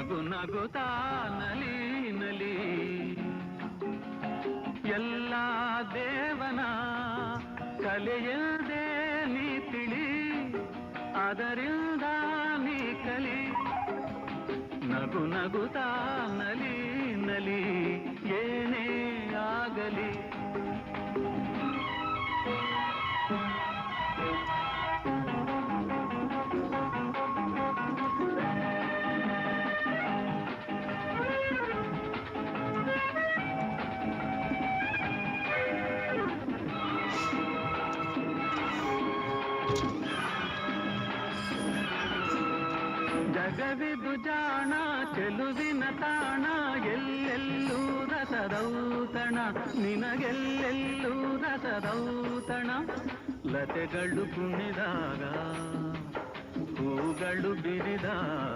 ನಗು ನಗುತ್ತಾ ನಲಿ ನಲಿ ಎಲ್ಲ ದೇವನ ಕಲೆಯದೇ ನೀ ತಿಳಿ ಅದರಿಂದ ನೀ ಕಲಿ ನಗು ನಗುತ್ತಾ ಜಗವಿದು ಜಾಣ ಚೆಲುವಿನ ತಾಣ ಎಲ್ಲೆಲ್ಲೂ ರಸದೌತಣ ನಿನಗೆಲ್ಲೆಲ್ಲೂ ರಸದೌತಣ. ಲತೆಗಳು ಕುಣಿದಾಗ ಹೂಗಳು ಬಿರಿದಾಗ